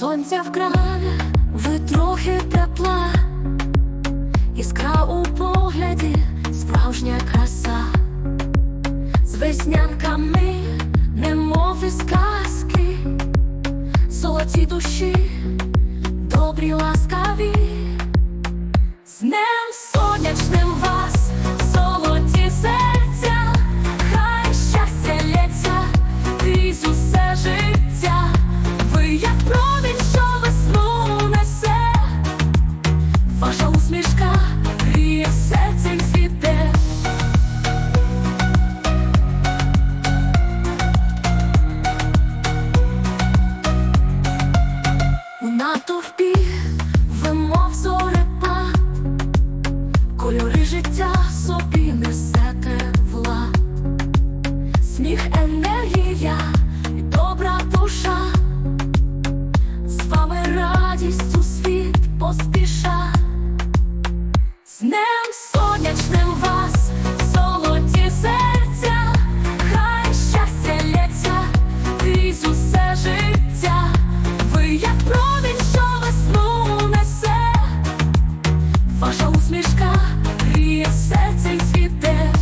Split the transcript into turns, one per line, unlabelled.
сонця вкране, ви трохи тепла, іскра у погляді, справжня краса, з веснянками, немов і сказки, золоті душі, добрі ласкаві, посмішка, гріє серцем світе. У натовпі вимов зорепа, кольори життя собі несе тепла, сміх енергії. З днем сонячним вас, золоті серця, хай щастя лється крізь усе життя, ви як промінь, що весну несе, ваша усмішка гріє серце й цвіте.